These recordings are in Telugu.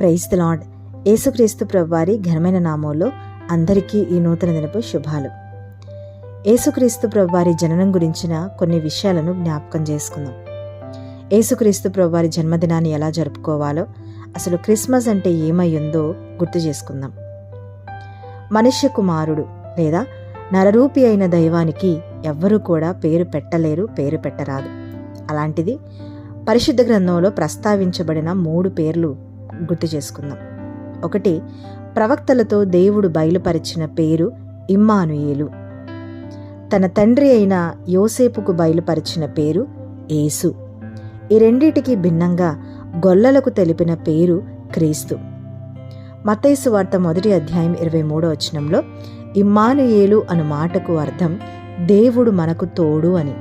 ప్రైజ్ ద లాడ్ యేసుక్రీస్తు ప్రభువారి ఘనమైన నామంలో అందరికీ ఈ నూతన దినపు శుభాలు. యేసుక్రీస్తు ప్రభువారి జననం గురించిన కొన్ని విషయాలను జ్ఞాపకం చేసుకుందాం. యేసుక్రీస్తు ప్రభువారి జన్మదినాన్ని ఎలా జరుపుకోవాలో అసలు క్రిస్మస్ అంటే ఏమై ఉందో గుర్తు చేసుకుందాం. మనుష్య కుమారుడు లేదా నరరూపి అయిన దైవానికి ఎవ్వరూ కూడా పేరు పెట్టలేరు పేరు పెట్టరాదు. అలాంటిది పరిశుద్ధ గ్రంథంలో ప్రస్తావించబడిన మూడు పేర్లు గుర్తు చేసుకుందాం. ఒకటి ప్రవక్తలతో దేవుడు బయలుపరిచిన పేరు ఇమ్మానుయేలు. తన తండ్రి అయిన యోసేపుకు బయలుపరిచిన పేరు ఏసు ఈ రెండిటికి భిన్నంగా గొల్లలకు తెలిపిన పేరు క్రీస్తు. మతైసు వార్త మొదటి అధ్యాయం ఇరవై మూడో వచనంలో ఇమ్మానుయేలు అను మాటకు అర్థం దేవుడు మనకు తోడు అని.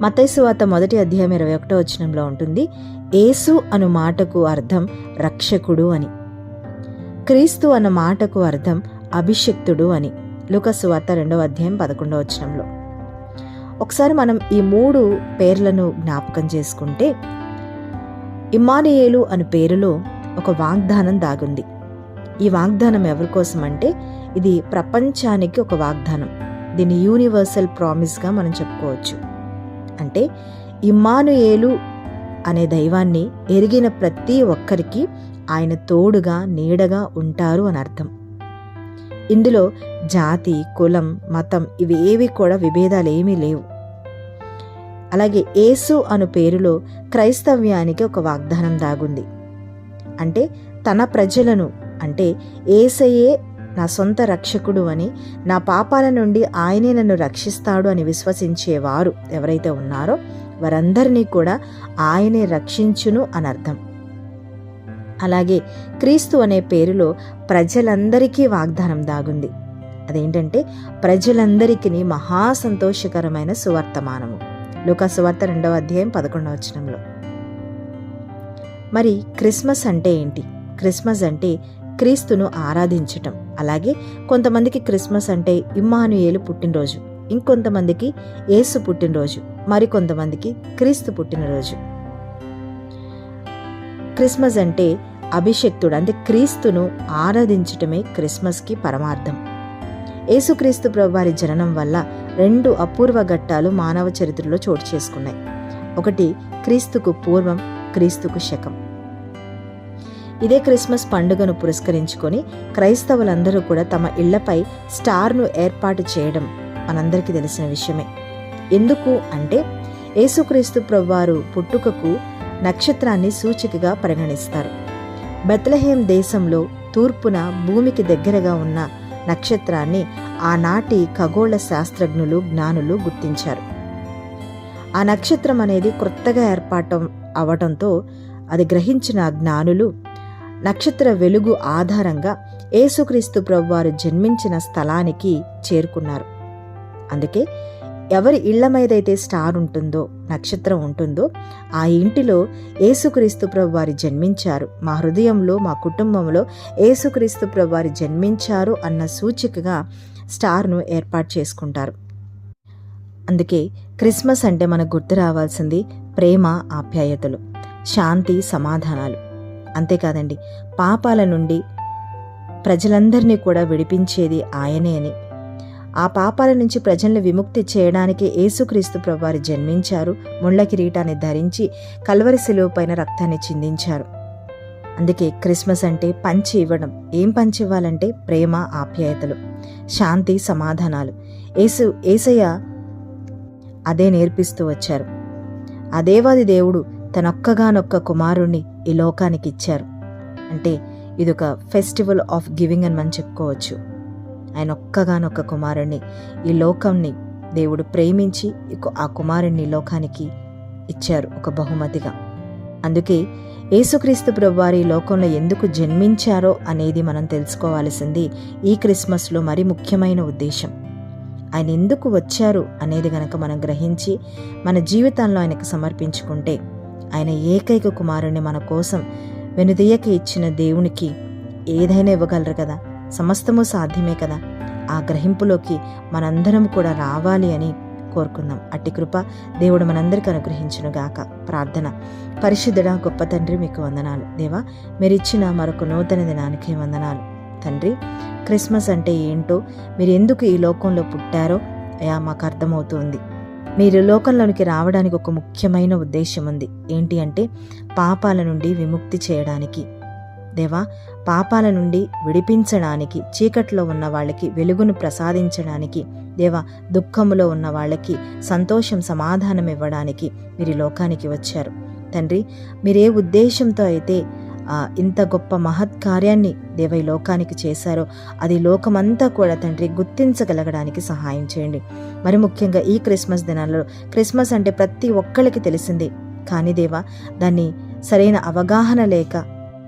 మతైసు వార్త మొదటి అధ్యాయం ఇరవై ఒకటో వచనంలో ఉంటుంది ఏసు అను మాటకు అర్థం రక్షకుడు అని. క్రీస్తు అన్న మాటకు అర్థం అభిషక్తుడు అని. లుకసు వార్త రెండవ అధ్యాయం పదకొండవ వచనంలో. ఒకసారి మనం ఈ మూడు పేర్లను జ్ఞాపకం చేసుకుంటే ఇమ్మానియేలు అను పేరులో ఒక వాగ్దానం దాగుంది. ఈ వాగ్దానం ఎవరి కోసం అంటే ఇది ప్రపంచానికి ఒక వాగ్దానం. దీన్ని యూనివర్సల్ ప్రామిస్గా మనం చెప్పుకోవచ్చు. అంటే ఇమ్మానుయేలు అనే దైవాన్ని ఎరిగిన ప్రతి ఒక్కరికి ఆయన తోడుగా నీడగా ఉంటారు అని అర్థం. ఇందులో జాతి కులం మతం ఇవి ఏవి కూడా విభేదాలు ఏమీ లేవు. అలాగే ఏసు అను పేరులో క్రైస్తవ్యానికి ఒక వాగ్దానం దాగుంది. అంటే తన ప్రజలను అంటే ఏసయే నా సొంత రక్షకుడు అని నా పాపాల నుండి ఆయనే నన్ను రక్షిస్తాడు అని విశ్వసించేవారు ఎవరైతే ఉన్నారో వారందరినీ కూడా ఆయనే రక్షించును అని అర్థం అలాగే క్రీస్తు అనే పేరులో ప్రజలందరికీ వాగ్దానం దాగుంది. అదేంటంటే ప్రజలందరికీ మహా సంతోషకరమైన సువర్తమానము. లోక సువార్త రెండవ అధ్యాయం పదకొండవ వచనంలో. మరి క్రిస్మస్ అంటే ఏంటి? క్రిస్మస్ అంటే క్రీస్తును ఆరాధించటం. అలాగే కొంతమందికి క్రిస్మస్ అంటే ఇమ్మానుయేలు పుట్టినరోజు. ఇంకొంతమందికి యేసు పుట్టినరోజు మరికొంతమందికి క్రీస్తు పుట్టినరోజు. క్రిస్మస్ అంటే అభిషక్తుడు అంటే క్రీస్తును ఆరాధించటమే క్రిస్మస్కి పరమార్థం. యేసుక్రీస్తు ప్రభువారి జననం వల్ల రెండు అపూర్వ ఘట్టాలు మానవ చరిత్రలో చోటు చేసుకున్నాయి. ఒకటి క్రీస్తుకు పూర్వం క్రీస్తుకు శకం. ఇదే క్రిస్మస్ పండుగను పురస్కరించుకొని క్రైస్తవులందరూ కూడా తమ ఇళ్ళపై స్టార్ను ఏర్పాటు చేయడం మనందరికీ తెలిసిన విషయమే. ఎందుకు అంటే యేసుక్రీస్తు ప్రభువారు పుట్టుకకు నక్షత్రాన్ని సూచికగా పరిగణిస్తారు. బెత్లహేం దేశంలో తూర్పున భూమికి దగ్గరగా ఉన్న నక్షత్రాన్ని ఆనాటి ఖగోళ శాస్త్రజ్ఞులు జ్ఞానులు గుర్తించారు. ఆ నక్షత్రం అనేది క్రొత్తగా ఏర్పాటం అవటంతో అది గ్రహించిన జ్ఞానులు నక్షత్ర వెలుగు ఆధారంగా యేసుక్రీస్తు ప్రభువారు జన్మించిన స్థలానికి చేరుకున్నారు. అందుకే ఎవరి ఇళ్ళ మీదైతే స్టార్ ఉంటుందో నక్షత్రం ఉంటుందో ఆ ఇంటిలో ఏసుక్రీస్తు ప్రభువారి జన్మించారు. మా హృదయంలో మా కుటుంబంలో ఏసుక్రీస్తు ప్రభువారి జన్మించారు అన్న సూచికగా స్టార్ను ఏర్పాటు చేసుకుంటారు. అందుకే క్రిస్మస్ అంటే మనకు గుర్తు రావాల్సింది ప్రేమ ఆప్యాయతలు శాంతి సమాధానాలు. అంతేకాదండి పాపాల నుండి ప్రజలందరినీ కూడా విడిపించేది ఆయనే అని. ఆ పాపాల నుంచి ప్రజల్ని విముక్తి చేయడానికి యేసుక్రీస్తు ప్రభువారు జన్మించారు. ముళ్ళ కిరీటాన్ని ధరించి కల్వరి శిలువపైన రక్తాన్ని చిందించారు. అందుకే క్రిస్మస్ అంటే పంచి ఇవ్వడం. ఏం పంచి ఇవ్వాలంటే ప్రేమ ఆప్యాయతలు శాంతి సమాధానాలు. ఏసు ఏసయ్య అదే నేర్పిస్తూ వచ్చారు. ఆ దేవాది దేవుడు తనొక్కగానొక్క కుమారుణ్ణి ఈ లోకానికి ఇచ్చారు అంటే ఇదొక ఫెస్టివల్ ఆఫ్ గివింగ్ అని మనం చెప్పుకోవచ్చు. ఆయన ఒక్కగానొక్క కుమారుణ్ణి ఈ లోకంని దేవుడు ప్రేమించి ఆ కుమారుణ్ణి లోకానికి ఇచ్చారు ఒక బహుమతిగా. అందుకే యేసుక్రీస్తు ప్రభువారి లోకంలో ఎందుకు జన్మించారో అనేది మనం తెలుసుకోవాల్సింది ఈ క్రిస్మస్లో మరి ముఖ్యమైన ఉద్దేశం. ఆయన ఎందుకు వచ్చారు అనేది గనక మనం గ్రహించి మన జీవితంలో ఆయనకు సమర్పించుకుంటే ఆయన ఏకైక కుమారుణ్ణి మన కోసం వెనుదీయక ఇచ్చిన దేవునికి ఏదైనా ఇవ్వగలరు కదా? సమస్తము సాధ్యమే కదా. ఆ గ్రహింపులోకి మనందరం కూడా రావాలి అని కోరుకుందాం అట్టి కృప దేవుడు మనందరికీ అనుగ్రహించునుగాక ప్రార్థన. పరిశుద్ధుడ గొప్ప తండ్రి మీకు వందనాలు. దేవా మీరిచ్చిన మరొక నూతన దినానికి వందనాలు. తండ్రి క్రిస్మస్ అంటే ఏంటో మీరు ఎందుకు ఈ లోకంలో పుట్టారో అయా మాకు అర్థమవుతుంది. మీరు లోకంలోనికి రావడానికి ఒక ముఖ్యమైన ఉద్దేశం ఉంది ఏంటి అంటే పాపాల నుండి విముక్తి చేయడానికి. దేవా పాపాల నుండి విడిపించడానికి చీకట్లో ఉన్న వాళ్ళకి వెలుగును ప్రసాదించడానికి దేవా దుఃఖములో ఉన్న వాళ్ళకి సంతోషం సమాధానం ఇవ్వడానికి మీరు లోకానికి వచ్చారు. తండ్రి మీరే ఉద్దేశంతో అయితే ఇంత గొప్ప మహత్ కార్యాన్ని దేవై లోకానికి చేశారో అది లోకమంతా కూడా తండ్రి గుర్తించగలగడానికి సహాయం చేయండి. మరి ముఖ్యంగా ఈ క్రిస్మస్ దినాల్లో క్రిస్మస్ అంటే ప్రతి ఒక్కరికి తెలిసిందే. కానీ దేవా దాన్ని సరైన అవగాహన లేక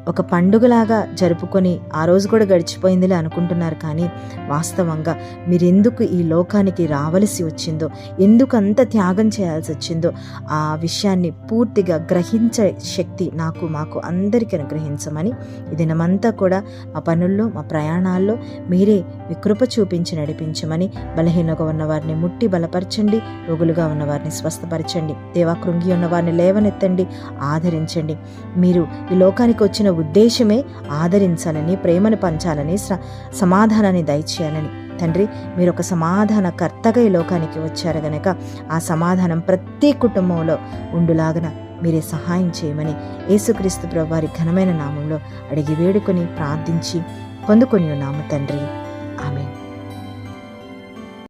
ఒక పండుగలాగా జరుపుకొని ఆ రోజు కూడా గడిచిపోయిందిలే అనుకుంటున్నారు కానీ వాస్తవంగా మీరెందుకు ఈ లోకానికి రావలసి వచ్చిందో ఎందుకు అంత త్యాగం చేయాల్సి వచ్చిందో ఆ విషయాన్ని పూర్తిగా గ్రహించే శక్తి నాకు మాకు అందరికీ అనుగ్రహించమని ఈ దినమంతా కూడా మా పనుల్లో మా ప్రయాణాల్లో మీరే మీ కృప చూపించి నడిపించమని బలహీనగా ఉన్నవారిని ముట్టి బలపరచండి రోగులుగా ఉన్నవారిని స్వస్థపరచండి దేవా కృంగి ఉన్నవారిని లేవనెత్తండి ఆదరించండి. మీరు ఈ లోకానికి వచ్చిన ఉద్దేశమే ఆదరించాలని ప్రేమను పంచాలని స- సమాధానాన్ని దయచేయాలని. తండ్రి మీరు ఒక సమాధానకర్తగా ఈ లోకానికి వచ్చారు గనక ఆ సమాధానం ప్రతి కుటుంబంలో ఉండులాగన మీరే సహాయం చేయమని యేసుక్రీస్తు ప్రభు వారి ఘనమైన నామంలో అడిగి వేడుకొని ప్రార్థించి పొందుకొని ఉన్నాము తండ్రి. ఆమె